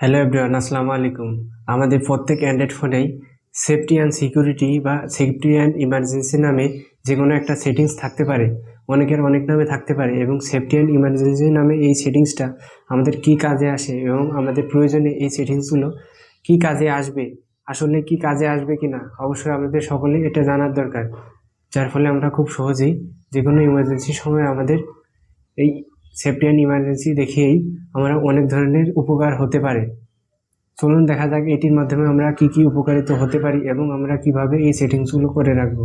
Hello everyone আসসালামু আলাইকুম আমাদের প্রত্যেক অ্যান্ড্রয়েড ফোনেই সেফটি অ্যান্ড সিকিউরিটি বা সেফটি অ্যান্ড ইমার্জেন্সি নামে যে কোনো একটা সেটিংস থাকতে পারে। অনেকের অনেক নামে থাকতে পারে এবং সেফটি অ্যান্ড ইমার্জেন্সি নামে এই সেটিংসটা আমাদের কি কাজে আসে এবং আমাদের প্রয়োজনে এই সেটিংসগুলো কি কাজে আসবে, আসলে কি কাজে আসবে কি না অবশ্যই আমাদের সকলেই এটা জানার দরকার। যার ফলে আমরা খুব সহজেই যে কোনো ইমার্জেন্সির সময় আমাদের এই সেফটি অ্যান্ড ইমার্জেন্সি দেখেই আমরা অনেক ধরনের উপকার হতে পারে। চলুন দেখা যাক এটির মাধ্যমে আমরা কি কি উপকারিত হতে পারি এবং আমরা কীভাবে এই সেটিংসগুলো করে রাখব।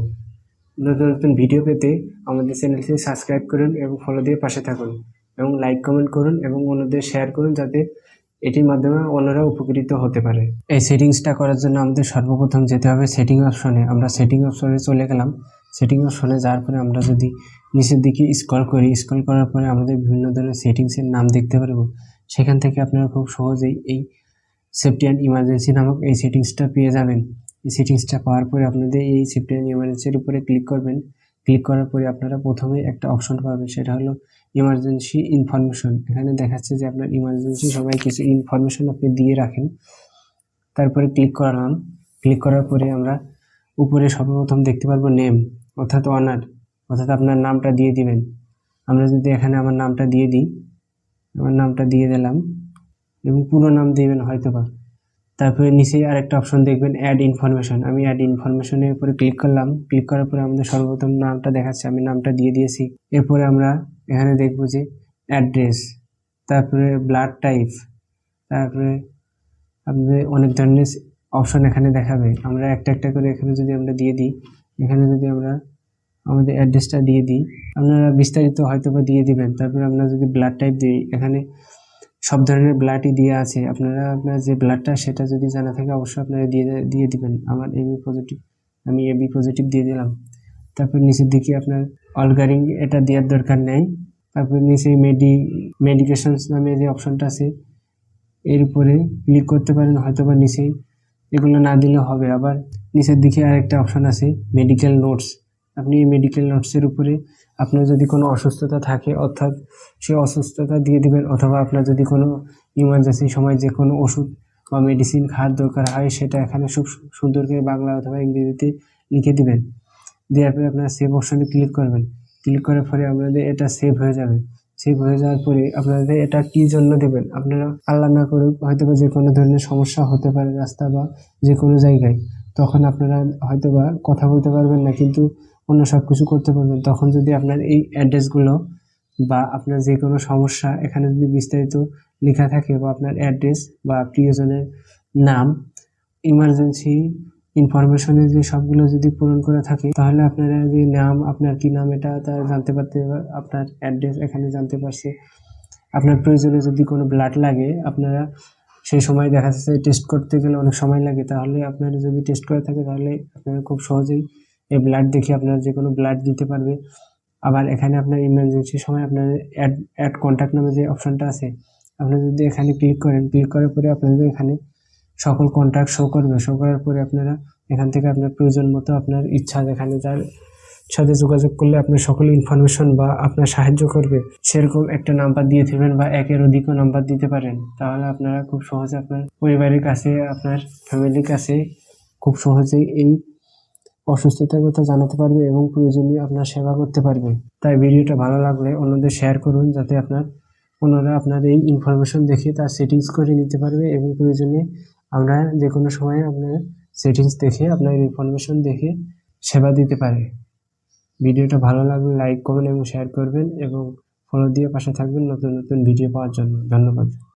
নতুন নতুন ভিডিও পেতে আমাদের চ্যানেলটি সাবস্ক্রাইব করুন এবং ফলো দিয়ে পাশে থাকুন এবং লাইক কমেন্ট করুন এবং অন্যদের শেয়ার করুন যাতে এটির মাধ্যমে অন্যরা উপকৃত হতে পারে। এই সেটিংসটা করার জন্য আমাদের সর্বপ্রথম যেতে হবে সেটিং অপশনে আমরা সেটিং অপশনে চলে গেলাম। সেটিং অপশনে যাওয়ার পরে আমরা যদি নিচের দিকে স্ক্রল করি স্ক্রল করার পরে আমাদের বিভিন্ন ধরনের সেটিংসের নাম দেখতে পারব। সেখান থেকে আপনারা খুব সহজেই এই সেফটি অ্যান্ড ইমার্জেন্সি নামক এই সেটিংসটা পেয়ে যাবেন। এই সেটিংসটা পাওয়ার পরে আপনাদের এই সেফটি অ্যান্ড ইমার্জেন্সির উপরে ক্লিক করবেন। ক্লিক করার পরে আপনারা প্রথমে একটা অপশন পাবেন, সেটা হলো ইমার্জেন্সি ইনফরমেশন এখানে দেখাচ্ছে যে আপনার ইমার্জেন্সি সময় কিছু ইনফরমেশন আপনি দিয়ে রাখেন। তারপরে ক্লিক করলাম। ক্লিক করার পরে আমরা উপরে সর্বপ্রথম দেখতে পারব নেম অর্থাৎ অনার অর্থাৎ আপনার নামটা দিয়ে দিবেন। আমরা যদি এখানে আমার নামটা দিয়ে দিই, আমার নামটা দিয়ে দিলাম এবং পুরো নাম দিবেন হয়তো বা তারপরে নিচেই আরেকটা অপশন দেখবেন অ্যাড ইনফরমেশন আমি অ্যাড ইনফরমেশনের উপরে ক্লিক করলাম। ক্লিক করার পরে আমাদের সর্বপ্রথম নামটা দেখাচ্ছে, আমি নামটা দিয়ে দিয়েছি। এরপরে আমরা এখানে দেখব যে অ্যাড্রেস তারপরে ব্লাড টাইপ তারপরে আপনাদের অনেক ধরনের অপশন এখানে দেখাবে। আমরা একটা একটা করে এখানে যদি আমরা দিয়ে দিই, এখানে যদি আমরা আমাদের অ্যাড্রেসটা দিয়ে দিই। আপনারা বিস্তারিত হয়তো বা দিয়ে দিবেন। তারপরে আমরা যদি ব্লাড টাইপ দিই, এখানে সব ধরনের ব্লাডই দেওয়া আছে। আপনারা আপনার যে ব্লাডটা সেটা যদি জানা থাকে, অবশ্যই আপনারা দিয়ে দিয়ে দিবেন। আমার এবি পজিটিভ আমি এবি পজিটিভ দিয়ে দিলাম। তারপর নিচের দিকে আপনার অলগারিং এটা দেওয়ার দরকার নেই। তারপর নিচে মেডি মেডিকেশনস নামে যে অপশনটা আছে, এর উপরে ক্লিক করতে পারেন হয়তো বা নিচেই এগুলো না দিলে হবে। আবার নিচের দিকে আরেকটা অপশন আছে মেডিকেল নোটস আপনি মেডিকেল নোটসের উপরে আপনার যদি কোনো অসুস্থতা থাকে, অর্থাৎ সে অসুস্থতা দিয়ে দেবেন, অথবা আপনার যদি কোনো ইমার্জেন্সি সময় যে কোনো ওষুধ বা মেডিসিন খাওয়ার দরকার হয়, সেটা এখানে খুব সুন্দর করে বাংলা অথবা ইংরেজিতে লিখে দিবেন। দেওয়ার পরে আপনার সেভ অপশনে ক্লিক করবেন। ক্লিক করার পরে আপনাদের এটা সেভ হয়ে যাবে। সেভ হয়ে যাওয়ার পরে আপনাদের এটা কি জন্য দেবেন? আপনারা আল্লাহ না করুক হয়তো বা যে কোনো ধরনের সমস্যা হতে পারে রাস্তা বা যে কোনো জায়গায়। তখন আপনারা হয়তো বা কথা বলতে পারবেন না, কিন্তু অন্য সব কিছু করতে পারবেন, তখন যদি আপনার এই অ্যাড্রেসগুলো বা আপনার যে কোনো সমস্যা এখানে যদি বিস্তারিত লেখা থাকে বা আপনার অ্যাড্রেস বা প্রিয়জনের নাম ইমার্জেন্সি ইনফরমেশনে যে সবগুলো যদি পূরণ করে থাকে, তাহলে আপনারা যে নাম, আপনার কি নাম এটা তারা জানতে পারতে, আপনার অ্যাড্রেস এখানে জানতে পারছে। আপনার প্রয়োজনে যদি কোনো ব্লাড লাগে, আপনারা সেই সময় দেখা যাচ্ছে টেস্ট করতে গেলে অনেক সময় লাগে, তাহলে আপনারা যদি টেস্ট করে থাকে, তাহলে আপনারা খুব সহজেই এই ব্লাড দেখে আপনারা যে কোনো ব্লাড দিতে পারবে। আবার এখানে আপনার ইমার্জেন্সি সময় আপনার অ্যাড অ্যাড কন্ট্যাক্ট নামে যে অপশানটা আছে, আপনি যদি এখানে ক্লিক করেন ক্লিক করার পরে আপনাদের এখানে সকল কন্ট্যাক্ট শো করবে শো করার পরে আপনারা এখান থেকে আপনার প্রয়োজন মতো আপনার ইচ্ছা যেখানে যার সাথে যোগাযোগ করলে আপনার সকল ইনফরমেশন বা আপনার সাহায্য করবে, সেরকম একটা নাম্বার দিয়ে দেবেন বা একের অধিকও নাম্বার দিতে পারেন। তাহলে আপনারা খুব সহজে আপনার পরিবারের কাছে, আপনার ফ্যামিলির কাছে খুব সহজেই এই অসুস্থতার কথা জানাতে পারবে এবং প্রয়োজনীয় আপনার সেবা করতে পারবে। তাই ভিডিওটা ভালো লাগলে অন্যদের শেয়ার করুন যাতে আপনার, অন্যরা আপনার এই ইনফরমেশন দেখে তার সেটিংস করে নিতে পারবে এবং প্রয়োজনে আমরা যে কোনো সময় আপনার সেটিংস দেখে, আপনার ইনফরমেশন দেখে সেবা দিতে পারে। ভিডিওটা ভালো লাগলে লাইক করবেন এবং শেয়ার করবেন এবং ফলো দিয়ে পাশে থাকবেন নতুন নতুন ভিডিও পাওয়ার জন্য। ধন্যবাদ।